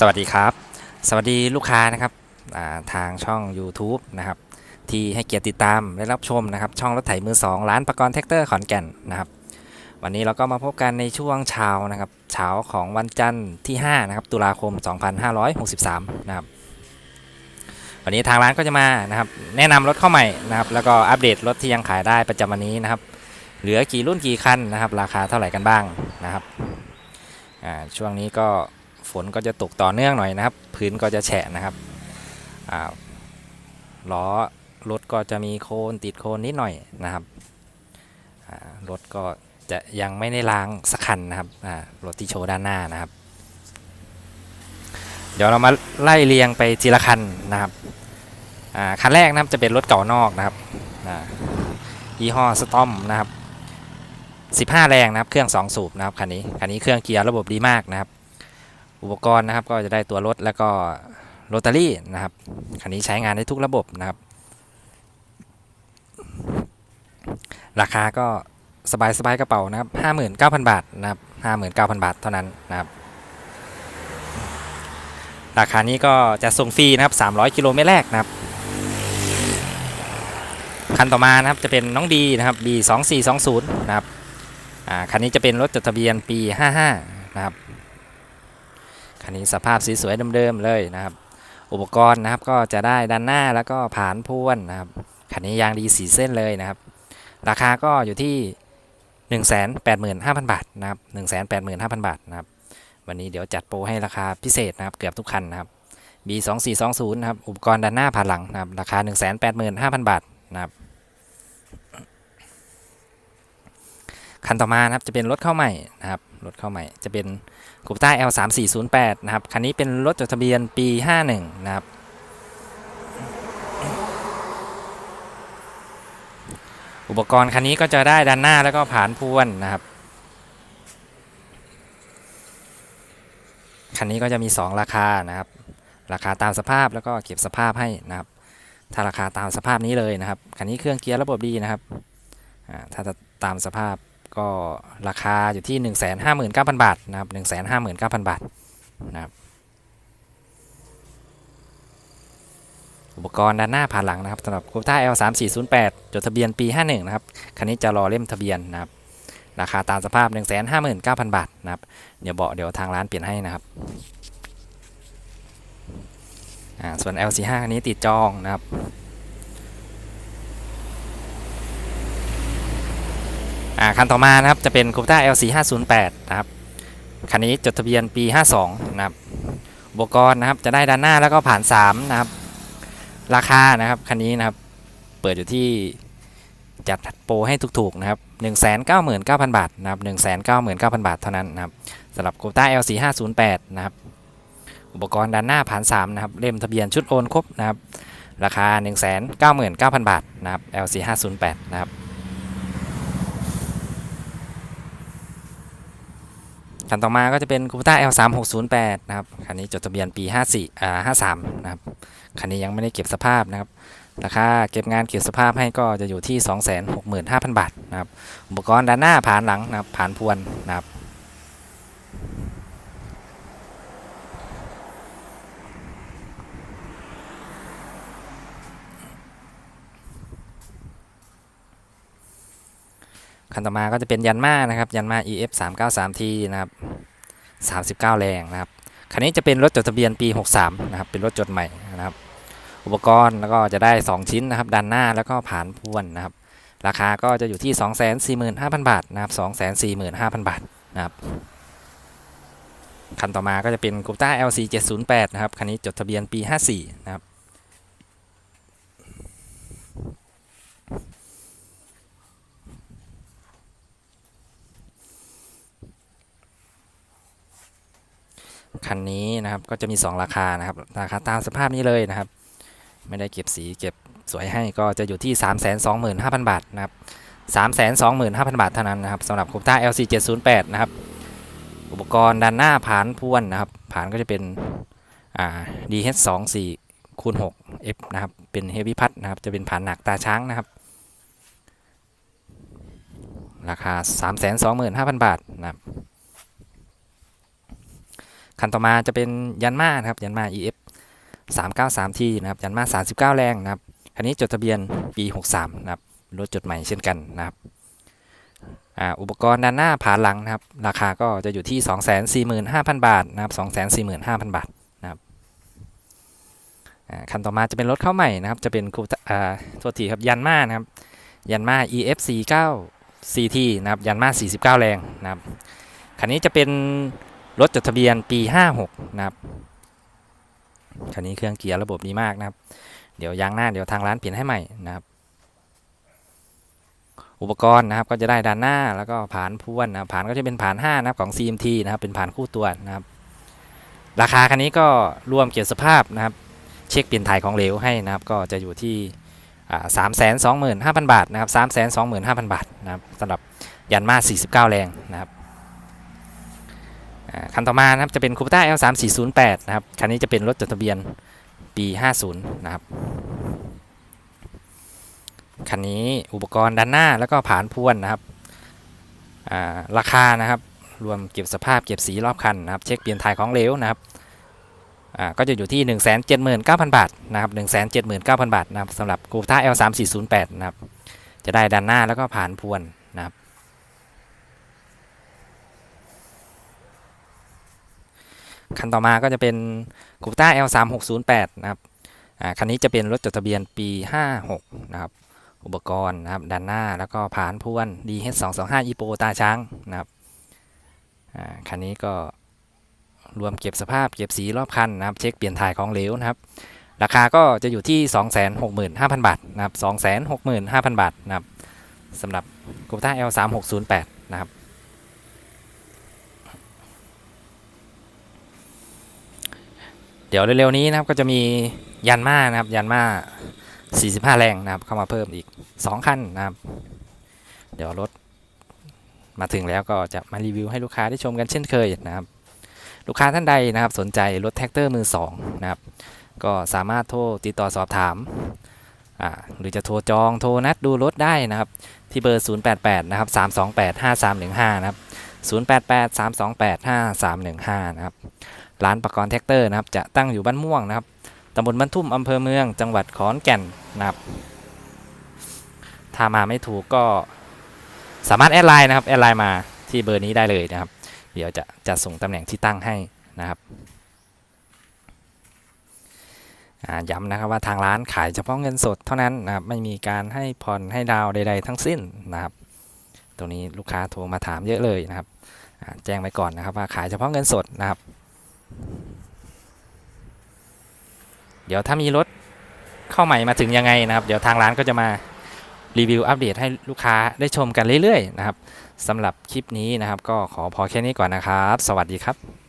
สวัสดีครับ สวัสดีลูกค้านะครับาทางช่อง YouTube นะครับที่ให้เกียรติติดตามและรับชมนะครับช่องรถไถมือ 2 ร้านประกรณ์แท็กเตอร์ขอนแก่นนะครับวันนี้เราก็มาพบกันในช่วงเช้านะครับเช้าของวันจันทร์ที่5นะครับตุลาคม 2563นะครับวันนี้ทางร้านก็จะมานะครับแนะนำรถเข้าใหม่นะครับแล้วก็อัปเดตรถที่ยังขายได้ประจำวันนี้นะครับเหลือกี่รุ่นกี่คันนะครับราคาเท่าไหร่กันบ้างนะครับช่วงนี้ก็ ฝนก็จะตกต่อเนื่องหน่อยนะครับ พื้นก็จะแฉะนะครับล้อรถก็จะมีโคลนติดโคลนนิดหน่อยนะครับรถก็จะยังไม่ได้ล้างสักคันนะครับรถที่โชว์ด้านหน้านะครับ เดี๋ยวเรามาไล่เรียงไปทีละคันนะครับคันแรกนะครับจะเป็นรถเก่านอกนะครับยี่ห้อสตอมนะครับ 15 แรงนะครับ เครื่อง 2 สูบนะครับคันนี้คันนี้เครื่องเกียร์ระบบดีมากนะครับ อุปกรณ์นะครับ ก็จะได้ตัวรถแล้วก็โรตารี่นะครับคันนี้ใช้งานได้ทุกระบบนะครับ ราคาก็สบายสบายกระเป๋านะครับ59,000บาทนะครับ59,000บาทเท่านั้นนะครับ ราคานี้ก็จะส่งฟรีนะครับ300กิโลเมตรแรกนะครับคันต่อมานะครับจะเป็นน้องดีนะครับ B 2 4 2 0นะครับคันนี้จะเป็นรถจดทะเบียนปี55นะครับ คันนี้สภาพสีสวยเดิมๆเลยนะครับ อุปกรณ์นะครับก็จะได้ด้านหน้าแล้วก็ผานพ่วนนะครับคันนี้ยางดีสีเส้นเลยนะครับ ราคาก็อยู่ที่ 185,000 บาทนะครับ185,000 บาทนะครับวันนี้เดี๋ยวจัดโปรให้ราคาพิเศษนะครับเกือบทุกคันนะครับ B 2 4 2 0 นะครับอุปกรณ์ด้านหน้าผ่านหลังนะครับราคา 185,000 บาทนะครับคันต่อมานะครับจะเป็นรถเข้าใหม่นะครับ รถเข้าใหม่ จะเป็นกูต้า L 3 4 0 8 นะครับ คันนี้เป็นรถจดทะเบียนปี 51 นะครับ อุปกรณ์คันนี้ก็จะได้ด้านหน้าแล้วก็ผานพวนนะครับ คันนี้ก็จะมี 2 ราคานะครับ ราคาตามสภาพแล้วก็เก็บสภาพให้นะครับ ถ้าราคาตามสภาพนี้เลยนะครับ คันนี้เครื่องเกียร์ระบบดีนะครับ ถ้าตามสภาพ ก็ราคาอยู่ที่ 159,000 บาทนะครับ 159,000 บาทนะครับอุปกรณ์ด้านหน้าผ่านหลังนะครับสำหรับคูต้า L 3 4 0 8จดทะเบียนปี 51 นะครับ คันนี้จะรอเล่มทะเบียนนะครับ ราคาตามสภาพ 159,000 บาทนะครับ เดี๋ยวบอกเดี๋ยวทางร้านเปลี่ยนให้นะครับอ่าส่วน L45 คันนี้ติดจองนะครับ อ่าคันต่อมานะครับจะเป็นคูปต้า LC 508 นะครับคันนี้จดทะเบียนปี 52 นะครับอุปกรณ์นะครับจะได้ด้านหน้าแล้วก็ผ่าน 3 นะครับ ราคานะครับคันนี้นะครับเปิดอยู่ที่จัดโปรให้ถูกๆนะครับ 199,000 บาทนะครับ199,000 บาทเท่านั้นนะครับสำหรับคูต้า LC 508 นะครับ อุปกรณ์ด้านหน้าผ่าน 3 นะครับ เล่มทะเบียนชุดโอนครบนะครับ ราคา 199,000 บาทนะครับ LC 508 นะครับ คันต่อมาก็จะเป็น c o ต้า L 3 6 0 8 นะครับคันนี้จดทะเบียนปี 54อ่า53 นะครับคันนี้ยังไม่ได้เก็บสภาพนะครับราคาเก็บงานเก็บสภาพให้ก็จะอยู่ที่ 265,000 บาทนะครับอุปกรณ์ด้านหน้าผ่านหลังนะครับผ่านพวนนะครับ คันต่อมาก็จะเป็นยันมานะครับ ยันมา EF 3 9 3 T นะครับ 39 แรงนะครับ คันนี้จะเป็นรถจดทะเบียนปี 63 นะครับ เป็นรถจดใหม่นะครับ อุปกรณ์แล้วก็จะได้ 2 ชิ้นนะครับ ด้านหน้าแล้วก็ผ่านพ่วนนะครับ ราคาก็จะอยู่ที่ 245,000 บาทนะครับ 245,000 บาทนะครับ คันต่อมาก็จะเป็น g u p t a LC 708 นะครับ คันนี้จดทะเบียนปี 54 นะครับ คันนี้นะครับก็จะมี 2 ราคานะครับราคาตามสภาพนี้เลยนะครับ ไม่ได้เก็บสีเก็บสวยให้ก็จะอยู่ที่ 325,000 บาทนะครับ 325,000 บาทเท่านั้นนะครับสำหรับคูปต้า LC 708นะครับอุปกรณ์ด้านหน้าผานพ่วนนะครับผานก็จะเป็นอ่า DH 2 4คูณ6 F นะครับเป็นเฮฟวี่พัดนะครับจะเป็นผานหนักตาช้างนะครับ ราคา 325,000 บาทนะ คันต่อมาจะเป็นยันมาครับยันมา EF 393T นะครับยันมา 39 แรงนะครับคันนี้จดทะเบียนปี 63 นะครับรถจดใหม่เช่นกันนะครับอุปกรณ์ด้านหน้าผาหลังนะครับ ราคาก็จะอยู่ที่ 245,000 บาทนะครับ245,000 บาทนะครับคันต่อมาจะเป็นรถเข้าใหม่นะครับ จะเป็นคูอ่าโทษทีครับยันมานะครับยันมา EF 49 CT นะครับยันมา 49 แรงนะครับคันนี้จะเป็น รถจดทะเบียนปี 56 นะครับคันนี้เครื่องเกียร์ระบบดีมากนะครับ เดี๋ยวยางหน้าเดี๋ยวทางร้านเปลี่ยนให้ใหม่นะครับ อุปกรณ์นะครับก็จะได้ด้านหน้าแล้วก็ผานพวนนะผานก็จะเป็นผาน5นะครับของ CMT นะครับเป็นผานคู่ตัวนะครับ ราคาคันนี้ก็รวมเกียรติสภาพนะครับ เช็คเปลี่ยนถ่ายของเหลวให้นะครับ ก็จะอยู่ที่สามแสนสองหมื่นห้าพันบาทนะครับสามแสนสองหมื่นห้าพันบาทนะครับสำหรับยันมา49 แรงนะครับ คันต่อมานะครับจะเป็นคูปต้า L 3 4 0 8 นะครับ คันนี้จะเป็นรถจดทะเบียนปี 50 นะครับ คันนี้อุปกรณ์ด้านหน้าแล้วก็ผานพ่วนนะครับาราคานะครับ รวมเก็บสภาพเก็บสีรอบคันนะครับ เช็คเปลี่ยนถ่ายของเหลวนะครับ ก็จะอยู่ที่ 179,000 บาทนะครับ 179,000 บาทนะครับสำหรับกูท่า L 3 4 0 8 นะครับ จะได้ด้านหน้าแล้วก็ผานพ่วนนะ คันต่อมาก็จะเป็นกูต้า L 3 6 0 8 นะครับอ่าคันนี้จะเป็นรถจดทะเบียนปี 56 นะครับ อุปกรณ์นะครับด้านหน้าแล้วก็ผานพวน DH 2 2 5 e p o ตาช้างนะครับอ่าคันนี้ก็รวมเก็บสภาพเก็บสีรอบคันนะครับ เช็คเปลี่ยนถ่ายของเหลวนะครับ ราคาก็จะอยู่ที่ 265,000 บาทนะครับ 265,000 บาทนะครับสำหรับกูต้า L 3 6 0 8 นะครับ เดี๋ยวเร็วๆนี้นะครับก็จะมียันมานะครับยันมา45 แรงนะครับเข้ามาเพิ่มอีก 2 คันนะครับ เดี๋ยวรถมาถึงแล้วก็จะมารีวิวให้ลูกค้าได้ชมกันเช่นเคยนะครับ ลูกค้าท่านใดนะครับสนใจรถแท็กเตอร์มือ2นะครับก็สามารถโทรติดต่อสอบถามหรือจะโทรจองโทรนัดดูรถได้นะครับ ที่เบอร์ 088 นะครับ 328 5315 นะครับ 088 328 5315 นะครับ ร้านประกรณ์แท็กเตอร์นะครับ จะตั้งอยู่บ้านม่วงนะครับตำบลบ้านทุ่มอำเภอเมือง จังหวัดขอนแก่นนะครับ ถ้ามาไม่ถูกก็สามารถแอดไลน์นะครับ แอดไลน์มาที่เบอร์นี้ได้เลยนะครับ เดี๋ยวจะจะส่งตำแหน่งที่ตั้งให้นะครับย้ำนะครับว่าทางร้านขายเฉพาะเงินสดเท่านั้นนะครับ ไม่มีการให้ผ่อนให้ดาวใด ๆ ทั้งสิ้นนะครับ ตรงนี้ลูกค้าโทรมาถามเยอะเลยนะครับ แจ้งไว้ก่อนนะครับว่าขายเฉพาะเงินสดนะครับ เดี๋ยวถ้ามีรถเข้าใหม่มาถึงยังไงนะครับ เดี๋ยวทางร้านก็จะมารีวิวอัปเดตให้ลูกค้าได้ชมกันเรื่อยๆนะครับสำหรับคลิปนี้นะครับ ก็ขอพอแค่นี้ก่อนนะครับ สวัสดีครับ